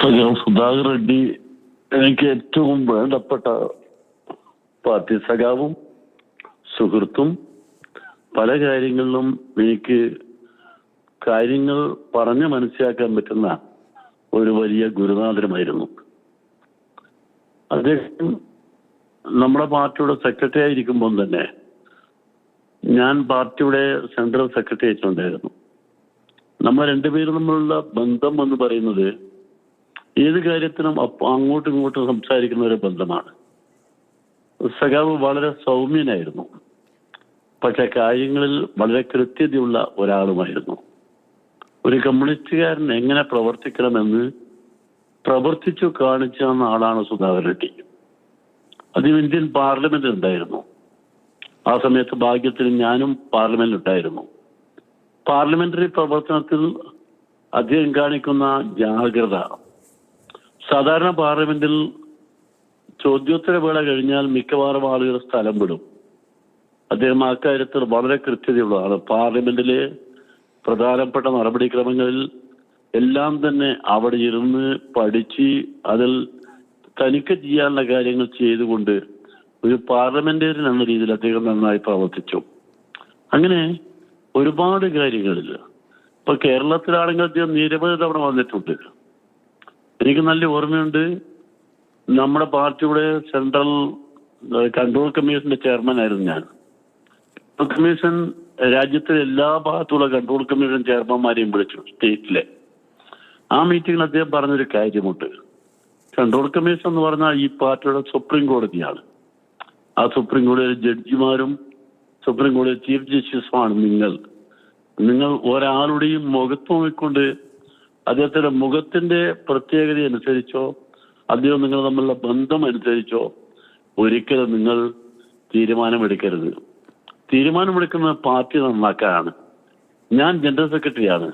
സഖാവ് സുധാകർ റെഡ്ഡി എനിക്ക് ഏറ്റവും വേണ്ടപ്പെട്ട പാർട്ടി സഖാവും സുഹൃത്തും പല കാര്യങ്ങളിലും എനിക്ക് കാര്യങ്ങൾ പറഞ്ഞ് മനസ്സിലാക്കാൻ പറ്റുന്ന ഒരു വലിയ ഗുരുനാഥനുമായിരുന്നു. അദ്ദേഹം നമ്മുടെ പാർട്ടിയുടെ സെക്രട്ടറി ആയിരിക്കുമ്പോൾ തന്നെ ഞാൻ പാർട്ടിയുടെ സെൻട്രൽ സെക്രട്ടറി ആയിട്ടുണ്ടായിരുന്നു. നമ്മൾ രണ്ടുപേരും തമ്മിലുള്ള ബന്ധം എന്ന് പറയുന്നത് ഏത് കാര്യത്തിനും അങ്ങോട്ടും ഇങ്ങോട്ടും സംസാരിക്കുന്ന ഒരു ബന്ധമാണ്. സഖാവ് വളരെ സൗമ്യനായിരുന്നു. പക്ഷെ കാര്യങ്ങളിൽ വളരെ കൃത്യതയുള്ള ഒരാളുമായിരുന്നു. ഒരു കമ്മ്യൂണിസ്റ്റുകാരൻ എങ്ങനെ പ്രവർത്തിക്കണമെന്ന് പ്രവർത്തിച്ചു കാണിച്ച ആളാണ് സുധാകർ റെഡ്ഡി. അതും ഇന്ത്യൻ പാർലമെന്റിൽ ഉണ്ടായിരുന്നു. ആ സമയത്ത് ഭാഗ്യത്തിന് ഞാനും പാർലമെന്റിൽ ഉണ്ടായിരുന്നു. പാർലമെന്ററി പ്രവർത്തനത്തിൽ അദ്ദേഹം കാണിക്കുന്ന ജാഗ്രത സാധാരണ പാർലമെന്റിൽ ചോദ്യോത്തര വേള കഴിഞ്ഞാൽ മിക്കവാറും ആളുകൾ സ്ഥലം വിടും. അദ്ദേഹം അക്കാര്യത്തിൽ വളരെ കൃത്യതയുള്ളതാണ്. പാർലമെന്റിലെ പ്രധാനപ്പെട്ട നടപടിക്രമങ്ങളിൽ എല്ലാം തന്നെ അവിടെ ഇരുന്ന് പഠിച്ച് അതിൽ തനിക്ക് ചെയ്യാനുള്ള കാര്യങ്ങൾ ചെയ്തുകൊണ്ട് ഒരു പാർലമെന്റേറിയൻ എന്ന രീതിയിൽ അദ്ദേഹം നന്നായി പ്രവർത്തിച്ചു. അങ്ങനെ ഒരുപാട് കാര്യങ്ങളിൽ ഇപ്പൊ കേരളത്തിലാണെങ്കിൽ അദ്ദേഹം നിരവധി തവണ വന്നിട്ടുണ്ട്. എനിക്ക് നല്ല ഓർമ്മയുണ്ട്. നമ്മുടെ പാർട്ടിയുടെ സെൻട്രൽ കൺട്രോൾ കമ്മീഷന്റെ ചെയർമാൻ ആയിരുന്നു ഞാൻ. കൺട്രോൾ കമ്മീഷൻ രാജ്യത്തിലെ എല്ലാ ഭാഗത്തുള്ള കൺട്രോൾ കമ്മീഷൻ ചെയർമാൻമാരെയും വിളിച്ചു സ്റ്റേറ്റിലെ. ആ മീറ്റിംഗിൽ അദ്ദേഹം പറഞ്ഞൊരു കാര്യമുണ്ട്. കൺട്രോൾ കമ്മീഷൻ എന്ന് പറഞ്ഞാൽ ഈ പാർട്ടിയുടെ സുപ്രീം കോടതിയാണ്. ആ സുപ്രീം കോടതിയിലെ ജഡ്ജിമാരും സുപ്രീം കോടതി ചീഫ് ജസ്റ്റിസുമാണ് നിങ്ങൾ. നിങ്ങൾ ഒരാളുടെയും മുഖത്ത് നോക്കിക്കൊണ്ട് അദ്ദേഹത്തിന്റെ മുഖത്തിന്റെ പ്രത്യേകത അനുസരിച്ചോ അദ്ദേഹം നിങ്ങൾ തമ്മിലുള്ള ബന്ധം അനുസരിച്ചോ ഒരിക്കലും നിങ്ങൾ തീരുമാനമെടുക്കരുത്. തീരുമാനമെടുക്കുന്നത് പാർട്ടി നന്നാക്കാനാണ്. ഞാൻ ജനറൽ സെക്രട്ടറിയാണ്.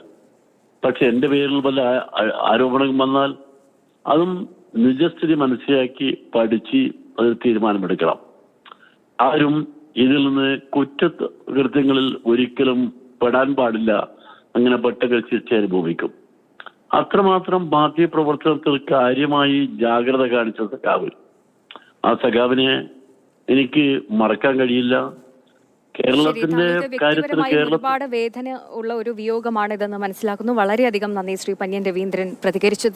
പക്ഷെ എന്റെ പേരിൽ വല്ല ആരോപണം വന്നാൽ അതും നിജസ്ഥിതി മനസ്സിലാക്കി പഠിച്ച് അതിൽ തീരുമാനമെടുക്കണം. ആരും ഇതിൽ നിന്ന് കുറ്റ കൃത്യങ്ങളിൽ ഒരിക്കലും പെടാൻ പാടില്ല. അങ്ങനെ പെട്ടകൾ ശിക്ഷ അനുഭവിക്കും. അത്രമാത്രം പാർട്ടി പ്രവർത്തനത്തിൽ കാര്യമായി ജാഗ്രത കാണിച്ച സഖാവ്. ആ സഖാവിനെ എനിക്ക് മറക്കാൻ കഴിയില്ല. കേരളത്തിന്റെ കാര്യത്തിൽ ഒരുപാട് വേദന ഉള്ള ഒരു വിയോഗമാണ് ഇതെന്ന് മനസ്സിലാക്കുന്നു. വളരെയധികം നന്ദി ശ്രീ പന്യൻ രവീന്ദ്രൻ പ്രതികരിച്ചതിന്.